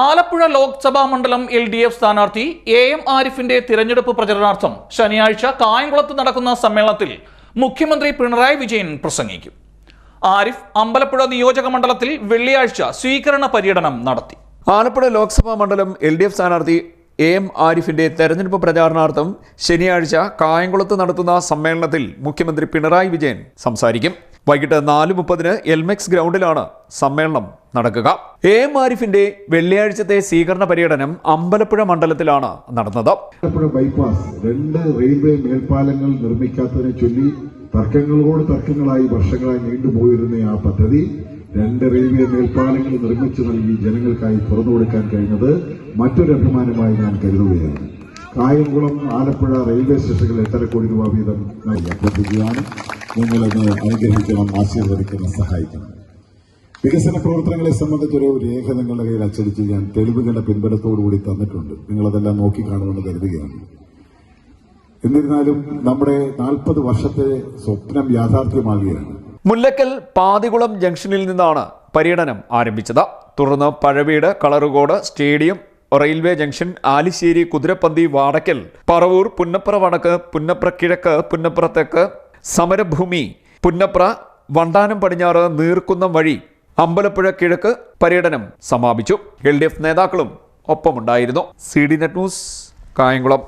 ആലപ്പുഴ ലോക്സഭാ മണ്ഡലം L D F സ്ഥാനാർത്ഥി A M ആരിഫിന്റെ തിരഞ്ഞെടുപ്പ് പ്രചരണാർത്ഥം ശനിയാഴ്ച കായംകുളത്ത് നടക്കുന്ന സമ്മേളനത്തിൽ മുഖ്യമന്ത്രി പിണറായി വിജയൻ പ്രസംഗിക്കും. ആരിഫ് അമ്പലപ്പുഴ നിയോജക മണ്ഡലത്തിൽ വെള്ളിയാഴ്ച സ്വീകരണ പര്യടനം നടത്തി. ആലപ്പുഴ ലോക്സഭാ മണ്ഡലം എൽ ഡി എഫ് സ്ഥാനാർത്ഥി എ എം ആരിഫിന്റെ തെരഞ്ഞെടുപ്പ് പ്രചാരണാർത്ഥം ശനിയാഴ്ച കായംകുളത്ത് നടത്തുന്ന സമ്മേളനത്തിൽ മുഖ്യമന്ത്രി പിണറായി വിജയൻ സംസാരിക്കും. വൈകിട്ട് നാല് മുപ്പതിന് എൽമെക്സ് ഗ്രൗണ്ടിലാണ് സമ്മേളനം നടക്കുക. എ. എം. ആരിഫിന്റെ വെള്ളിയാഴ്ചത്തെ സ്വീകരണ പര്യടനം അമ്പലപ്പുഴ മണ്ഡലത്തിലാണ് നടന്നത്. ബൈപ്പാസ് രണ്ട് റെയിൽവേ മേൽപ്പാലങ്ങൾ നിർമ്മിക്കാത്തതിനെ ചൊല്ലി തർക്കങ്ങളോട് തർക്കങ്ങളായി വർഷങ്ങളായി നീണ്ടുപോയിരുന്ന ആ പദ്ധതി രണ്ട് റെയിൽവേ മേൽപ്പാലങ്ങൾ നിർമ്മിച്ചു നൽകി ജനങ്ങൾക്കായി തുറന്നു കൊടുക്കാൻ കഴിഞ്ഞത് മറ്റൊരു അഭിമാനമായി ഞാൻ കരുതുകയാണ്. കായംകുളം ആലപ്പുഴ റെയിൽവേ സ്റ്റേഷനുകൾ എട്ടര കോടി രൂപ വീതം നൽകി നിങ്ങളത് അനുഗ്രഹിക്കണം ആശീർവദിക്കണം സഹായിക്കണം. വികസന പ്രവർത്തനങ്ങളെ സംബന്ധിച്ചൊരു രേഖ നിങ്ങളുടെ കയ്യിൽ അച്ചടിച്ച് ഞാൻ തെളിവുകളുടെ പിൻബലത്തോടുകൂടി തന്നിട്ടുണ്ട്. നിങ്ങളതെല്ലാം നോക്കിക്കാണുമെന്ന് കരുതുകയാണ്. എന്നിരുന്നാലും നമ്മുടെ നാൽപ്പത് വർഷത്തെ സ്വപ്നം യാഥാർത്ഥ്യമാകുകയാണ് മുല്ലക്കൽ പാതികുളം ജംഗ്ഷനിൽ നിന്നാണ് പര്യടനം ആരംഭിച്ചത്. തുടർന്ന് Pazhaveedu Kalarcode stadium railway junction Alissery Kuthirapanthi Vadackal Paravur Punnapra വടക്ക് പുന്നപ്ര കിഴക്ക് പുന്നപ്ര തെക്ക് സമരഭൂമി പുന്നപ്ര വണ്ടാനം പടിഞ്ഞാറ് നീർക്കുന്നം വഴി അമ്പലപ്പുഴ കിഴക്ക് പര്യടനം സമാപിച്ചു. എൽ നേതാക്കളും ഒപ്പമുണ്ടായിരുന്നു. C D net news Kayamkulam.